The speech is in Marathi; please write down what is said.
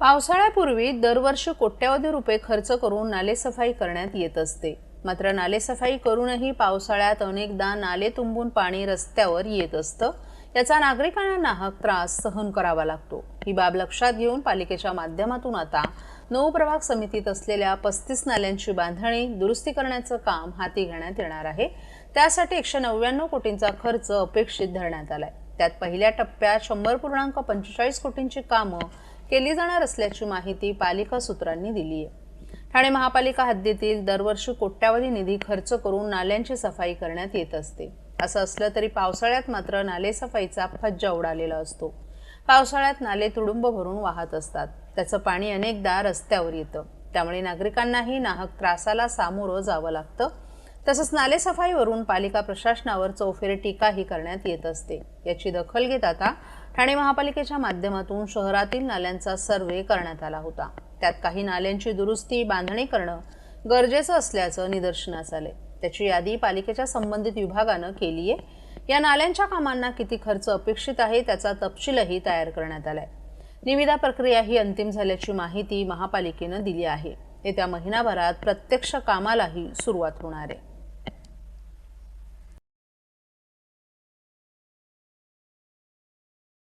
पावसाळ्यापूर्वी दरवर्षी कोट्यवधी रुपये खर्च करून नालेसफाई करण्यात येत असते. मात्र नालेसफाई करूनही पावसाळ्यात अनेकदा नाले तुंबून पाणी रस्त्यावर येत असतं. याचा नागरिकांना नाहक त्रास सहन करावा लागतो. ही बाब लक्षात घेऊन पालिकेच्या माध्यमातून आता नऊ प्रभाग समितीत असलेल्या पस्तीस नाल्यांची बांधणी दुरुस्ती करण्याचं काम हाती घेण्यात येणार आहे. त्यासाठी एकशे नव्याण्णव कोटींचा खर्च अपेक्षित धरण्यात आलाय. त्यात पहिल्या टप्प्यात शंभर पूर्णांक पंचेचाळीस कोटींची कामं केली जाणार असल्याची माहिती पालिका सूत्रांनी दिली आहे ठाणे महापालिका हद्दीतील दरवर्षी कोट्यावधी निधी खर्च करून नाल्यांची सफाई करण्यात येत असते. असं असलं तरी पावसाळ्यात मात्र नालेसफाईचा फज्जा उडालेला असतो. पावसाळ्यात नाले तुडुंब भरून वाहत असतात. त्याचं पाणी अनेकदा रस्त्यावर येतं. त्यामुळे नागरिकांनाही नाहक त्रासाला सामोरं जावं लागतं. तसंच नालेसफाईवरून पालिका प्रशासनावर चौफेर टीकाही करण्यात येत असते. याची दखल घेत आता ठाणे महापालिकेच्या माध्यमातून शहरातील नाल्यांचा सर्वे करण्यात आला होता. त्यात काही नाल्यांची दुरुस्ती बांधणी करणं गरजेचं असल्याचं निदर्शनास आले. त्याची यादी पालिकेच्या संबंधित विभागानं केली आहे या नाल्यांच्या कामांना किती खर्च अपेक्षित आहे त्याचा तपशीलही तयार करण्यात आलाय. निविदा प्रक्रिया ही अंतिम झाल्याची माहिती महापालिकेनं दिली आहे. येत्या महिनाभरात प्रत्यक्ष कामालाही सुरुवात होणार आहे.